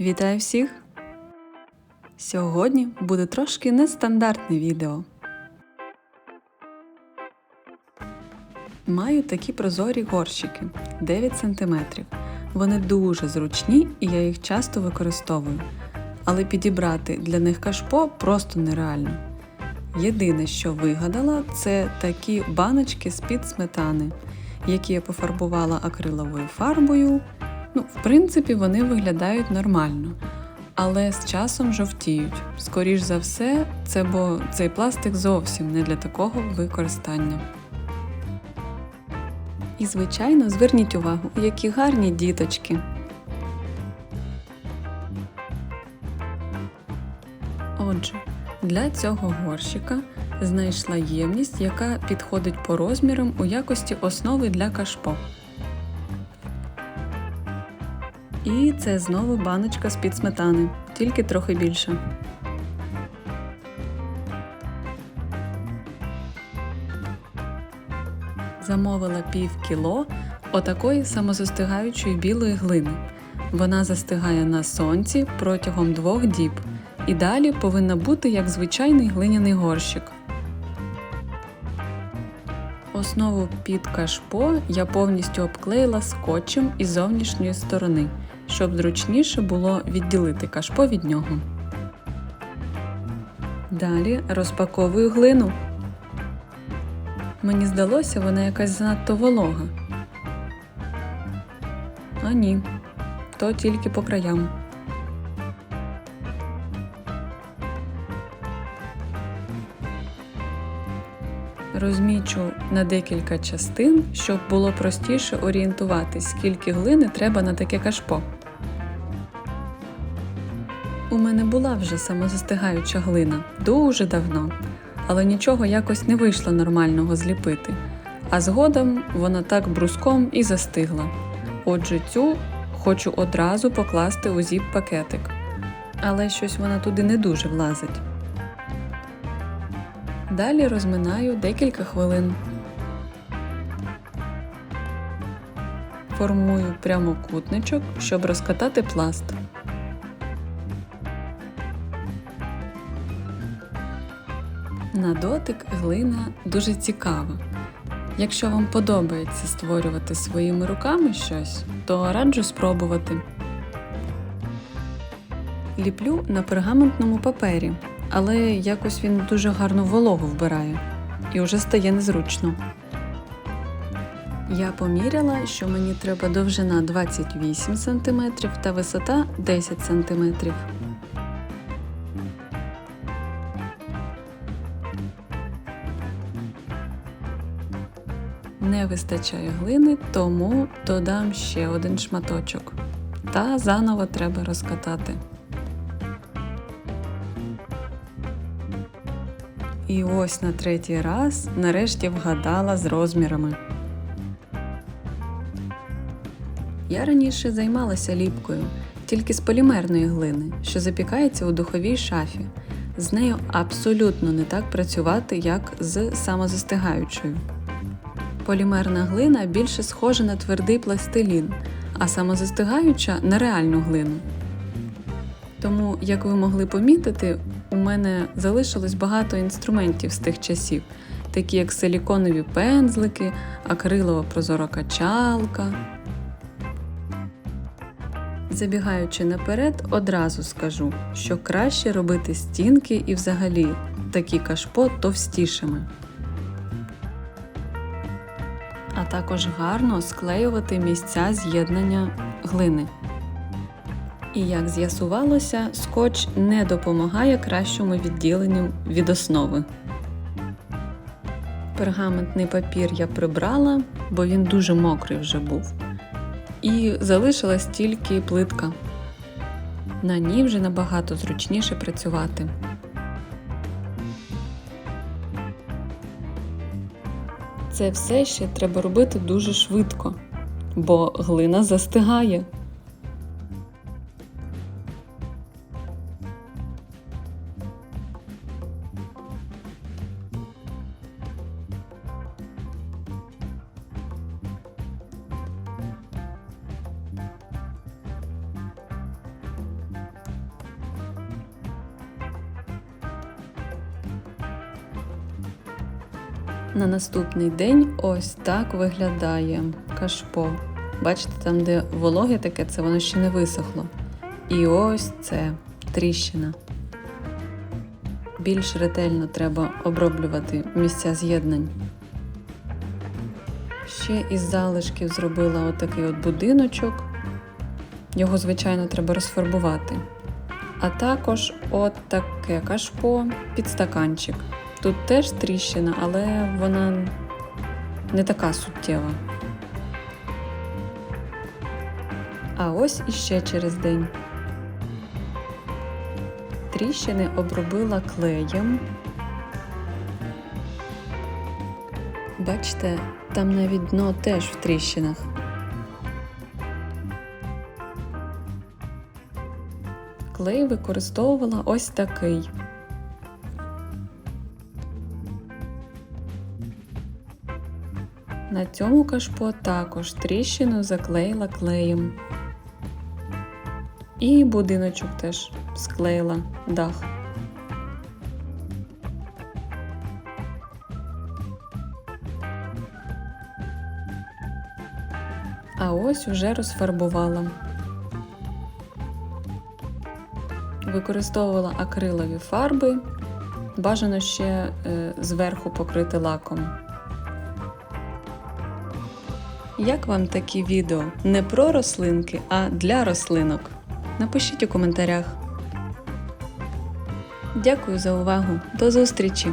Вітаю всіх! Сьогодні буде трошки нестандартне відео. Маю такі прозорі горщики 9 см. Вони дуже зручні і я їх часто використовую. Але підібрати для них кашпо просто нереально. Єдине, що вигадала, це такі баночки з-під сметани, які я пофарбувала акриловою фарбою. Ну, в принципі, вони виглядають нормально, але з часом жовтіють. Скоріш за все, це бо цей пластик зовсім не для такого використання. І, звичайно, зверніть увагу, які гарні діточки. Отже, для цього горщика знайшла ємність, яка підходить по розмірам у якості основи для кашпо. І це знову баночка з-під сметани, тільки трохи більше. Замовила пів кіло отакої самозастигаючої білої глини. Вона застигає на сонці протягом двох діб і далі повинна бути як звичайний глиняний горщик. Основу під кашпо я повністю обклеїла скотчем із зовнішньої сторони, щоб зручніше було відділити кашпо від нього. Далі розпаковую глину. Мені здалося, вона якась занадто волога. А ні, то тільки по краям. Розмічу на декілька частин, щоб було простіше орієнтуватись, скільки глини треба на таке кашпо. У мене була вже самозастигаюча глина дуже давно, але нічого якось не вийшло нормального зліпити. А згодом вона так бруском і застигла. Отже, цю хочу одразу покласти у зіп-пакетик. Але щось вона туди не дуже влазить. Далі розминаю декілька хвилин. Формую прямокутничок, щоб розкатати пласт. На дотик глина дуже цікава. Якщо вам подобається створювати своїми руками щось, то раджу спробувати. Ліплю на пергаментному папері, але якось він дуже гарно вологу вбирає і вже стає незручно. Я поміряла, що мені треба довжина 28 см та висота 10 см. Не вистачає глини, тому додам ще один шматочок. Та заново треба розкатати. І ось на третій раз нарешті вгадала з розмірами. Я раніше займалася ліпкою, тільки з полімерної глини, що запікається у духовій шафі. З нею абсолютно не так працювати, як з самозастигаючою. Полімерна глина більше схожа на твердий пластилін, а самозастигаюча на реальну глину. Тому, як ви могли помітити, у мене залишилось багато інструментів з тих часів, такі як силіконові пензлики, акрилова прозора качалка. Забігаючи наперед, одразу скажу, що краще робити стінки і взагалі такі кашпо товстішими. А також гарно склеювати місця з'єднання глини. І як з'ясувалося, скотч не допомагає кращому відділенню від основи. Пергаментний папір я прибрала, бо він дуже мокрий вже був. І залишилась тільки плитка. На ній вже набагато зручніше працювати. Це все ще треба робити дуже швидко, бо глина застигає. На наступний день ось так виглядає кашпо. Бачите, там, де вологе таке, це воно ще не висохло. І ось це тріщина. Більш ретельно треба оброблювати місця з'єднань. Ще із залишків зробила отакий от будиночок. Його, звичайно, треба розфарбувати. А також от таке кашпо під стаканчик. Тут теж тріщина, але вона не така суттєва. А ось іще через день. Тріщини обробила клеєм. Бачите, там навіть дно теж в тріщинах. Клей використовувала ось такий. На цьому кашпо також тріщину заклеїла клеєм. І будиночок теж склеїла дах. А ось уже розфарбувала. Використовувала акрилові фарби. Бажано ще е, зверху покрити лаком. Як вам такі відео не про рослинки, а для рослинок? Напишіть у коментарях. Дякую за увагу. До зустрічі!